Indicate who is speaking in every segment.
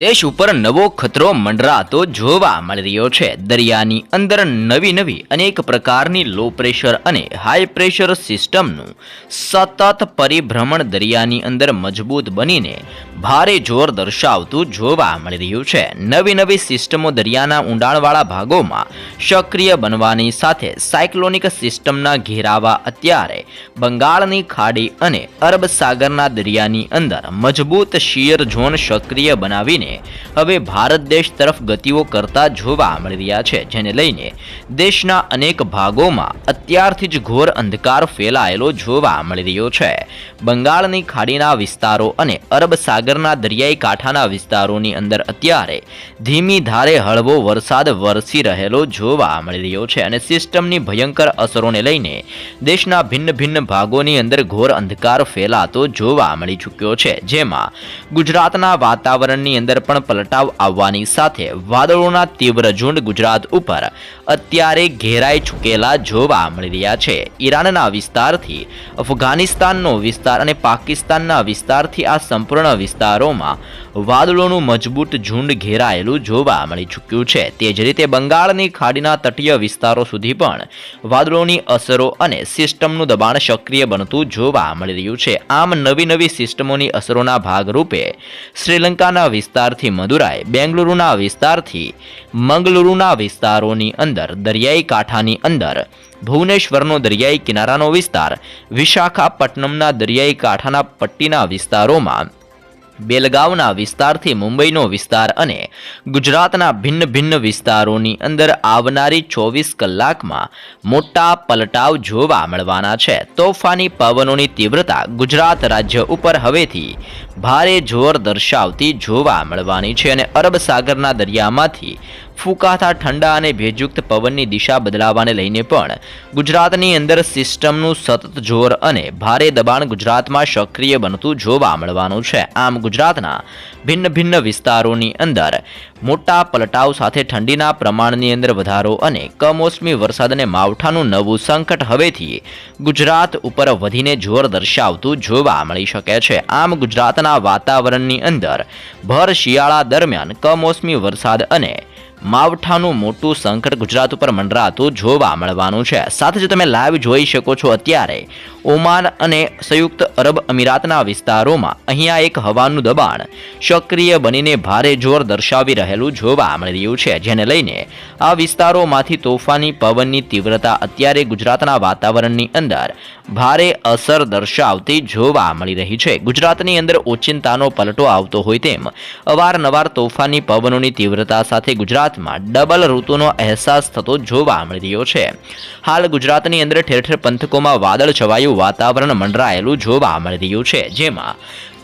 Speaker 1: દેશ ઉપર નવો ખતરો મંડરાતો જોવા મળી રહ્યો છે. દરિયાની અંદર નવી નવી અનેક પ્રકારની લો પ્રેશર અને હાઈ પ્રેશર સિસ્ટમનું સતત પરિભ્રમણ દરિયાની અંદર મજબૂત બનીને ભારે જોર દર્શાવતું જોવા મળી રહ્યું છે. નવી નવી સિસ્ટમો દરિયાના ઊંડાણવાળા ભાગોમાં સક્રિય બનવાની સાથે સાયક્લોનિક સિસ્ટમના ઘેરાવા અત્યારે બંગાળની ખાડી અને અરબ સાગરના દરિયાની અંદર મજબૂત શિયર ઝોન સક્રિય બનાવીને હવે ભારત દેશ તરફ ગતિઓ કરતા જોવા મળી રહ્યા છે, જેને લઈને દેશના અનેક ભાગોમાં અત્યારથી જ ઘોર અંધકાર ફેલાયેલો જોવા મળી રહ્યો છે. બંગાળની ખાડીના વિસ્તારો અને અરબ સાગરના દરિયાઈ કાંઠાના વિસ્તારોની અંદર અત્યારે ધીમી ધારે હળવો વરસાદ વરસી રહેલો જોવા મળી રહ્યો છે અને સિસ્ટમની ભયંકર અસરોને લઈને દેશના ભિન્ન ભિન્ન ભાગોની અંદર ઘોર અંધકાર ફેલાતો જોવા મળી ચૂક્યો છે, જેમાં ગુજરાતના વાતાવરણની અંદર પણ પલટાવ આવવાની સાથે વાદળોના તીવ્ર ઝુંડ ગુજરાત ઉપર અત્યારે ઘેરાઈ ચૂકેલા જોવા મળી રહ્યા છે. ઈરાનના વિસ્તારથી, અફઘાનિસ્તાનનો વિસ્તાર અને પાકિસ્તાનના વિસ્તારથી આ સંપૂર્ણ વિસ્તારોમાં વાદળોનું મજબૂત ઝુંડ ઘેરાયેલું જોવા મળી ચૂક્યું છે. તે જ રીતે બંગાળની ખાડીના તટીય વિસ્તારો સુધી પણ વાદળોની અસરો અને સિસ્ટમનું દબાણ સક્રિય બનતું જોવા મળી રહ્યું છે. આમ નવી નવી સિસ્ટમોની અસરોના ભાગરૂપે શ્રીલંકાના વિસ્તારથી મદુરાઈ, બેંગલુરુના વિસ્તારથી મંગલુરુના વિસ્તારોની અંદર, દરિયાઈ કાંઠાની અંદર, ભુવનેશ્વરનો દરિયાઈ કિનારાનો વિસ્તાર, વિશાખાપટ્ટનમના દરિયાઈ કાંઠાના પટ્ટીના વિસ્તારોમાં બેલગાવના વિસ્તારથી મુંબઈનો વિસ્તાર અને ગુજરાતના ભિન્ન ભિન્ન વિસ્તારોની અંદર આવનારી ચોવીસ કલાકમાં મોટા પલટાવ જોવા મળવાના છે. તોફાની પવનોની તીવ્રતા ગુજરાત રાજ્ય ઉપર હવેથી ભારે જોર દર્શાવતી જોવા મળવાની છે અને અરબ સાગરના દરિયામાંથી ફૂંકાતા ઠંડા અને ભેજયુક્ત પવનની દિશા બદલાવાને લઈને પણ ગુજરાતની અંદર સિસ્ટમનું સતત જોર અને ભારે દબાણ ગુજરાતમાં સક્રિય બનતું જોવા મળવાનું છે. આમ ગુજરાતના ભિન્ન ભિન્ન વિસ્તારોની અંદર મોટા પલટાવ સાથે ઠંડીના પ્રમાણની અંદર વધારો અને કમોસમી વરસાદને માવઠાનું નવું સંકટ હવેથી ગુજરાત ઉપર વધીને જોર દર્શાવતું જોવા મળી શકે છે. આમ ગુજરાતના વાતાવરણની અંદર ભર શિયાળા દરમિયાન કમોસમી વરસાદ અને માવઠાનું મોટું સંકટ ગુજરાત ઉપર મંડરાતું જોવા મળવાનું છે. સાથે જ તમે લાઈવ જોઈ શકો છો અત્યારે ઓમાન અને સંયુક્ત અરબ અમીરાતના વિસ્તારોમાં અહીંયા એક હવાનું દબાણ સક્રિય બનીને ભારે જોર દર્શાવી રહેલું જોવા મળી રહ્યું છે, જેને લઈને આ વિસ્તારોમાંથી તોફાની પવનની તીવ્રતા અત્યારે ગુજરાતના વાતાવરણની અંદર ભારે અસર દર્શાવતી જોવા મળી રહી છે. ગુજરાતની અંદર ઓચિંતાનો પલટો આવતો હોય તેમ અવારનવાર તોફાની પવનોની તીવ્રતા સાથે ગુજરાતમાં ડબલ ઋતુનો અહેસાસ થતો જોવા મળી રહ્યો છે. હાલ ગુજરાતની અંદર ઠેર ઠેર પંથકોમાં વાદળ છવાયું, વાતાવરણ મંડરાયેલું જોવા મળી રહ્યું છે. જેમાં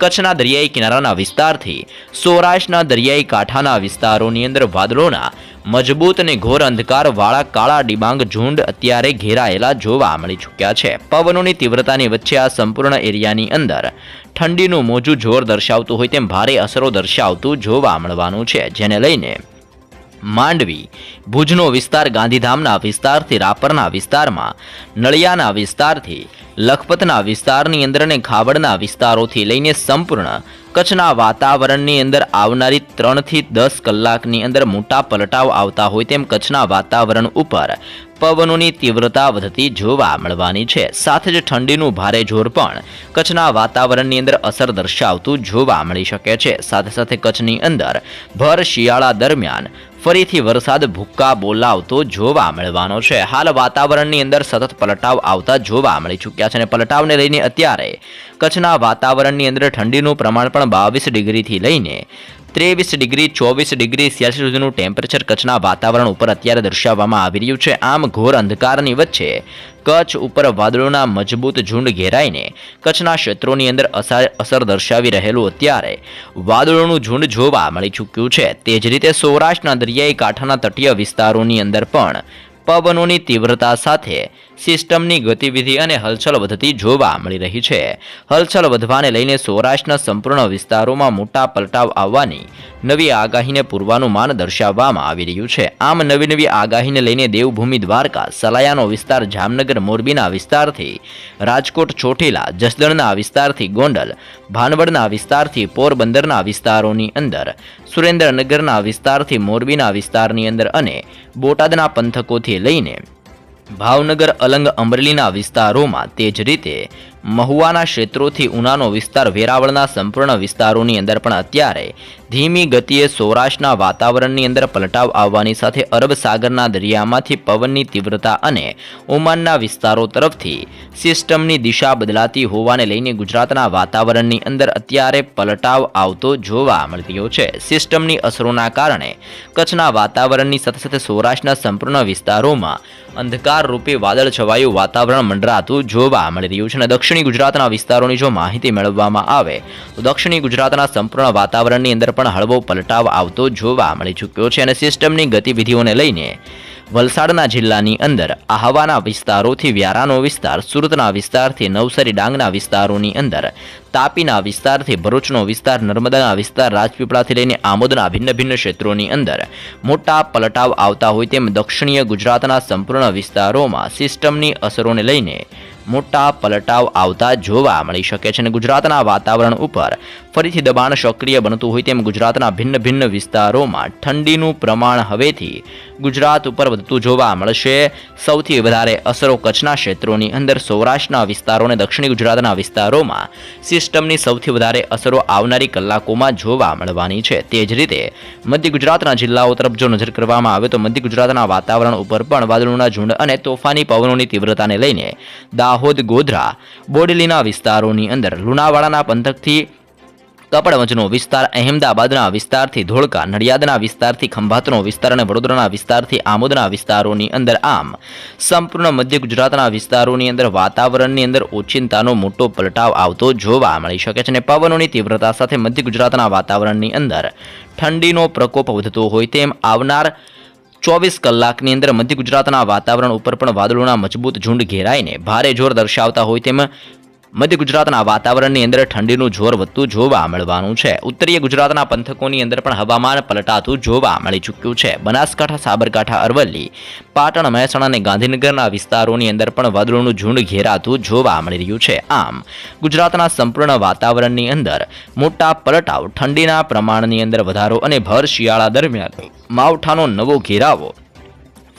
Speaker 1: કચ્છના દરિયાઈ કિનારાના વિસ્તારથી સૌરાષ્ટ્રના દરિયાઈ કાંઠાના વિસ્તારોની અંદર વાદળોના મજબૂત અને ઘોર અંધકાર વાળા કાળા ડિબાંગ ઝુંડ અત્યારે ઘેરાયેલા જોવા મળી ચૂક્યા છે. પવનોની તીવ્રતાની વચ્ચે આ સંપૂર્ણ એરિયાની અંદર ઠંડીનું મોજું જોર દર્શાવતું હોય તેમ ભારે અસરો દર્શાવતું જોવા મળવાનું છે, જેને લઈને માંડવી, ભુજનો વિસ્તાર ગાંધીધામના વિસ્તારથી રાપરના વિસ્તારમાં, નળિયાના વિસ્તારથી લખપતના વિસ્તારની અંદર અને ખાવડના વિસ્તારોથી લઈને સંપૂર્ણ કચ્છના વાતાવરણની અંદર આવનારી ત્રણથી દસ કલાકની અંદર મોટા પલટાવ આવતા હોય તેમ કચ્છના વાતાવરણ ઉપર પવનોની તીવ્રતા વધતી જોવા મળવાની છે. સાથે જ ઠંડીનું ભારે જોર પણ કચ્છના વાતાવરણની અંદર અસર દર્શાવતું જોવા મળી શકે છે. સાથે સાથે કચ્છની અંદર ભર શિયાળા દરમિયાન ફરીથી વરસાદ, ભૂક્કા બોલાવતો જોવા મળવાનો છે. હાલ વાતાવરણની અંદર સતત પલટાવ આવતા જોવા મળી ચૂક્યા છે અને પલટાવને લઈને અત્યારે કચ્છના વાતાવરણની અંદર ઠંડીનું પ્રમાણ પણ બાવીસ ડિગ્રીથી લઈને ત્રેવીસ ડિગ્રી, ચોવીસ ડિગ્રી સેલ્સિયસ સુધીનું ટેમ્પરેચર કચ્છના વાતાવરણ ઉપર અત્યારે દર્શાવવામાં આવી રહ્યું છે. આમ ઘોર અંધકારની વચ્ચે કચ્છ ઉપર વાદળોના મજબૂત ઝુંડ ઘેરાઈને કચ્છના ક્ષેત્રોની અંદર અસર દર્શાવી રહેલું અત્યારે વાદળોનું ઝુંડ જોવા મળી ચૂક્યું છે. તે જ રીતે સૌરાષ્ટ્રના દરિયાઈ કાંઠાના તટીય વિસ્તારોની અંદર પણ પવનોની તીવ્રતા સાથે સિસ્ટમની ગતિવિધિ અને હલચલ વધતી જોવા મળી રહી છે. હલચલ વધવાને લઈને સૌરાષ્ટ્રના સંપૂર્ણ વિસ્તારોમાં મોટા પલટાવ આવવાની નવી આગાહીને પૂર્વાનુમાન દર્શાવવામાં આવી રહ્યું છે. આમ નવી નવી આગાહીને લઈને દેવભૂમિ દ્વારકા, સલાયાનો વિસ્તાર, જામનગર, મોરબીના વિસ્તારથી રાજકોટ, ચોટીલા, જસદણના વિસ્તારથી ગોંડલ, ભાનવડના વિસ્તારથી પોરબંદરના વિસ્તારોની અંદર, સુરેન્દ્રનગરના વિસ્તારથી મોરબીના વિસ્તારની અંદર અને બોટાદના પંથકોથી લઈને ભાવનગર અલંગ અમરેલીના વિસ્તારોમાં તે જ રીતે મહુવાના ક્ષેત્રોથી ઉનાનો વિસ્તાર વેરાવળના સંપૂર્ણ વિસ્તારોની અંદર પણ અત્યારે ધીમી ગતિએ સૌરાષ્ટ્રના વાતાવરણની અંદર પલટાવ આવવાની સાથે અરબ સાગરના દરિયામાંથી પવનની તીવ્રતા અને ઓમાનના વિસ્તારો તરફથી સિસ્ટમની દિશા બદલાતી હોવાને લઈને ગુજરાતના વાતાવરણની અંદર અત્યારે પલટાવ આવતો જોવા મળી રહ્યો છે. સિસ્ટમની અસરોના કારણે કચ્છના વાતાવરણની સાથે સાથે સૌરાષ્ટ્રના સંપૂર્ણ વિસ્તારોમાં અંધકાર રૂપે વાદળ છવાયું વાતાવરણ મંડરાતું જોવા મળી રહ્યું છે અને દક્ષિણી ગુજરાતના વિસ્તારોની જો માહિતી મેળવવામાં આવે, તો દક્ષિણી ગુજરાતના સંપૂર્ણ વાતાવરણની અંદર પણ હળવો પલટાવ આવતો જોવા મળી ચૂક્યો છે અને સિસ્ટમની ગતિવિધિઓને લઈને વલસાડના જિલ્લાની અંદર આહવાના વિસ્તારોથી વ્યારાનો વિસ્તાર, સુરતના વિસ્તારથી નવસારી ડાંગના વિસ્તારોની અંદર, તાપીના વિસ્તારથી ભરૂચનો વિસ્તાર, નર્મદાના વિસ્તાર, રાજપીપળાથી લઈને આમોદના ભિન્ન ભિન્ન ક્ષેત્રોની અંદર મોટા પલટાવ આવતા હોય તેમ દક્ષિણીય ગુજરાતના સંપૂર્ણ વિસ્તારોમાં સિસ્ટમની અસરોને લઈને મોટા પલટાવ આવતા જોવા મળી શકે છે અને ગુજરાતના વાતાવરણ ઉપર ફરીથી દબાણ સક્રિય બનતું હોય તેમ ગુજરાતના ભિન્ન ભિન્ન વિસ્તારોમાં ઠંડીનું પ્રમાણ હવેથી ગુજરાત ઉપર વધતું જોવા મળશે. સૌથી વધારે અસરો કચ્છના ક્ષેત્રોની અંદર સૌરાષ્ટ્રના વિસ્તારો અને દક્ષિણ ગુજરાતના વિસ્તારોમાં સિસ્ટમની સૌથી વધારે અસરો આવનારી કલાકોમાં જોવા મળવાની છે. તે જ રીતે મધ્ય ગુજરાતના જિલ્લાઓ તરફ જો નજર કરવામાં આવે તો મધ્ય ગુજરાતના વાતાવરણ ઉપર પણ વાદળોના ઝુંડ અને તોફાની પવનોની તીવ્રતાને લઈને દાહોદ ગોધરા બોડેલીના વિસ્તારોની અંદર લુણાવાડાના પંથકથી કપડવંજનો વિસ્તાર, અહેમદાબાદના વિસ્તારથી ધોળકા, નડિયાદના વિસ્તારથી ખંભાતનો વિસ્તાર અને વડોદરાના વિસ્તારથી આમોદના વિસ્તારોની અંદર આમ. સંપૂર્ણ મધ્ય ગુજરાતના વિસ્તારોની અંદર વાતાવરણની અંદર ઓચિંતાનો મોટો પલટાવ આવતો જોવા મળી શકે છે અને પવનોની તીવ્રતા સાથે મધ્ય ગુજરાતના વાતાવરણની અંદર ઠંડીનો પ્રકોપ વધતો હોય તેમ આવનાર ચોવીસ કલાકની અંદર મધ્ય ગુજરાતના વાતાવરણ ઉપર પણ વાદળોના મજબૂત ઝુંડ ઘેરાઈને ભારે જોર દર્શાવતા હોય તેમ મધ્ય ગુજરાતના વાતાવરણની અંદર ઠંડીનું જોર વધતું જોવા મળવાનું છે. ઉત્તરીય ગુજરાતના પંથકોની અંદર પણ હવામાન પલટાતું જોવા મળી ચૂક્યું છે. બનાસકાંઠા, સાબરકાંઠા, અરવલ્લી, પાટણ, મહેસાણા અને ગાંધીનગરના વિસ્તારોની અંદર પણ વાદળોનું ઝુંડ ઘેરાતું જોવા મળી રહ્યું છે. આમ, ગુજરાતના સંપૂર્ણ વાતાવરણની અંદર મોટા પલટાવ, ઠંડીના પ્રમાણની અંદર વધારો અને ભર શિયાળા દરમિયાન માવઠાનો નવો ઘેરાવો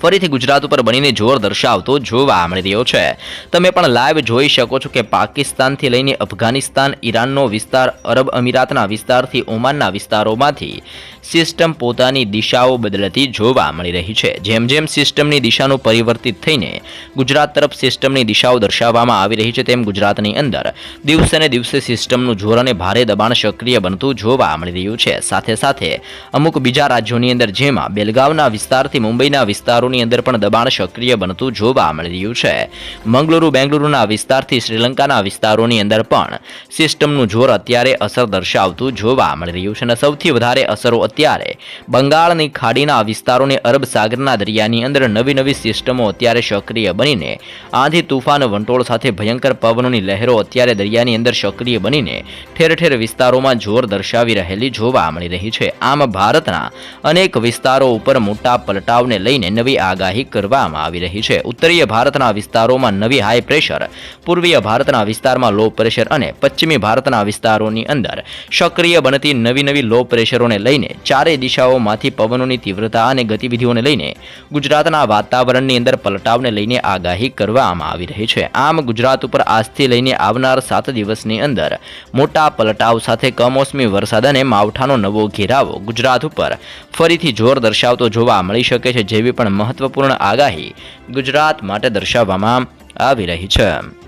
Speaker 1: ફરીથી ગુજરાત ઉપર બનીને જોર દર્શાવતો જોવા મળી રહ્યો છે. તમે પણ લાઈવ જોઈ શકો છો કે પાકિસ્તાનથી લઈને અફઘાનિસ્તાન, ઈરાનનો વિસ્તાર, અરબ અમીરાતના વિસ્તારથી, ઓમાનના વિસ્તારોમાંથી સિસ્ટમ પોતાની દિશાઓ બદલતી જોવા મળી રહી છે. જેમ જેમ સિસ્ટમની દિશાનું પરિવર્તિત થઈને ગુજરાત તરફ સિસ્ટમની દિશાઓ દર્શાવવામાં આવી રહી છે, તેમ ગુજરાતની અંદર દિવસે દિવસે સિસ્ટમનું જોર અને ભારે દબાણ સક્રિય બનતું જોવા મળી રહ્યું છે. સાથે સાથે અમુક બીજા રાજ્યોની અંદર જેમાં બેલગાવના વિસ્તારથી મુંબઈના વિસ્તારોની અંદર પણ દબાણ સક્રિય બનતું જોવા મળી રહ્યું છે. મંગલુરુ બેંગલુરુના વિસ્તારથી શ્રીલંકાના વિસ્તારોની અંદર પણ સિસ્ટમનું જોર અત્યારે અસર દર્શાવતું જોવા મળી રહ્યું છે અને સૌથી વધારે અસરો અત્યારે બંગાળની ખાડીના વિસ્તારોને અરબ સાગરના દરિયાની અંદર નવી નવી સિસ્ટમો અત્યારે સક્રિય બનીને, આંધી તુફાન વંટોળ સાથે ભયંકર પવનોની લહેરો અત્યારે દરિયાની અંદર સક્રિય બનીને ઠેર ઠેર વિસ્તારોમાં જોર દર્શાવી રહેલી જોવા મળી રહી છે. આમ ભારતના અનેક વિસ્તારો ઉપર મોટા પલટાવને લઈને નવી આગાહી કરવામાં આવી રહી છે. ઉત્તરીય ભારતના વિસ્તારોમાં નવી હાઈ પ્રેશર પૂર્વીય ભારતના વિસ્તારમાં લો પ્રેશર અને પશ્ચિમી ભારતના વિસ્તારોની અંદર સક્રિય બનતી નવી નવી લો પ્રેશરોને લઈને ચારેય દિશાઓમાંથી પવનોની તીવ્રતા અને ગતિવિધિઓને લઈને ગુજરાતના વાતાવરણની અંદર પલટાવને લઈને આગાહી કરવામાં આવી રહી છે. આમ ગુજરાત ઉપર આજથી લઈને આવનાર સાત દિવસની અંદર મોટા પલટાવ સાથે કમોસમી વરસાદ અને માવઠાનો નવો ઘેરાવો ગુજરાત ઉપર ફરીથી જોર દર્શાવતો જોવા મળી શકે છે, જેવી પણ મહત્વપૂર્ણ આગાહી ગુજરાત માટે દર્શાવવામાં આવી રહી છે.